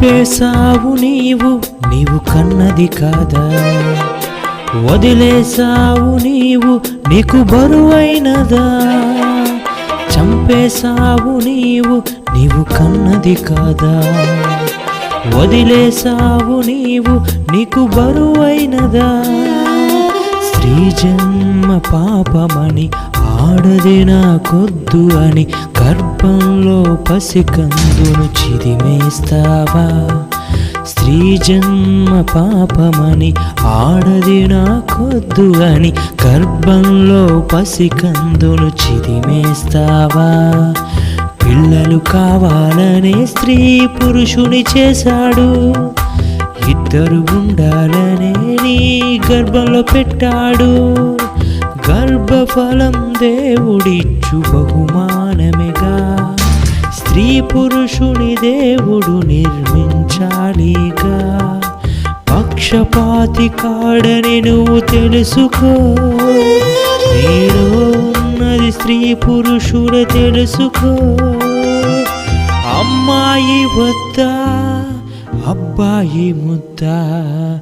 చంపేశావు నీవు నీవు కన్నది కాదా? వదిలేశావు నీవు నీకు బరువైనదా? చంపేశావు నీవు నీవు కన్నది కాదా? వదిలేశావు నీవు నీకు బరువైనదా? ఈ జన్మ పాపమని ఆడది నాకొద్దు అని గర్భంలో పసికందును చిదిమేస్తావా? స్త్రీ జన్మ పాపమని ఆడది నాకొద్దు అని గర్భంలో పసికందును చిదిమేస్తావా? పిల్లలు కావాలనే స్త్రీ పురుషుని చేశాడు. ఇద్దరు ఉండాలని గర్భంలో పెట్టాడు. గర్భఫలం దేవుడిచ్చు బహుమానమేగా. స్త్రీ పురుషుని దేవుడు నిర్మించాలిగా. పక్షపాతి కాడని నువ్వు తెలుసుకో. నీలో ఉన్నది స్త్రీ పురుషుల తెలుసుకో. అమ్మాయి వద్దా అబ్బాయి ముద్దా.